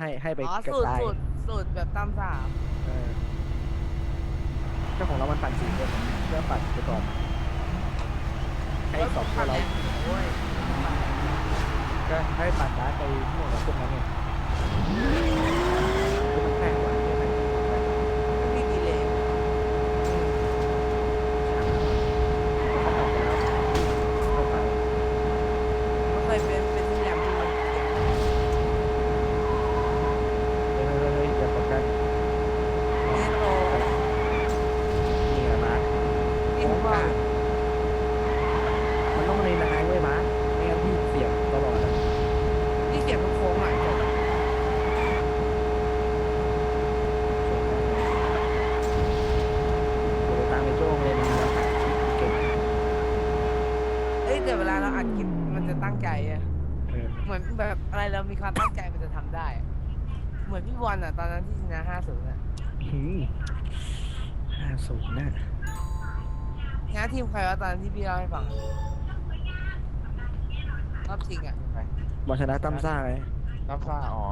ให้ให้ไปอ๋อกระสูตรจายสูตรสูตรแบบตามสามเออเจ้าของเรามันปั่นสี่คนเพื่อปั่นไปก่อนให้สองคนเราโอ้ยก็ให้ปั่นร้านไปหมดกับพวกนั้นไงมันแพงกว่าใช่ไหม ไม่มีดีเลย เขาออกไปแล้วเข้าไป ไม่เคยเป็นเป็นที่แหลมที่มันเขียน เฮ้ยเฮ้ยเฮ้ยอย่ากดกัน นี่โต นี่ไงมาร์ค นี่ทุกบ้าน มันต้องในนายเว้ยมาร์คไม่งั้นพี่เสียบตลอดอะ นี่เขียนเป็นโค้งอะจบโอ้ยตามไปโจ้งเลยมันแบบเก่งเอ้ยแต่เวลาเราอัดคลิปมันจะตั้งใจอะเออเหมือนแบบอะไรเรามีความตั้งใจมันจะทำได้อะเหมือนพี่บอลอะตอนนั้นที่ชนะห้าศูนย์อะหืมห้าศูนย์น่ะชนะทีมใครวะตอนนั้นที่พี่เล่าให้ฟังอะรอบชิงอะใช่ไหมบอลชนะตั้มซ่าไงน้มซ่าอ๋อ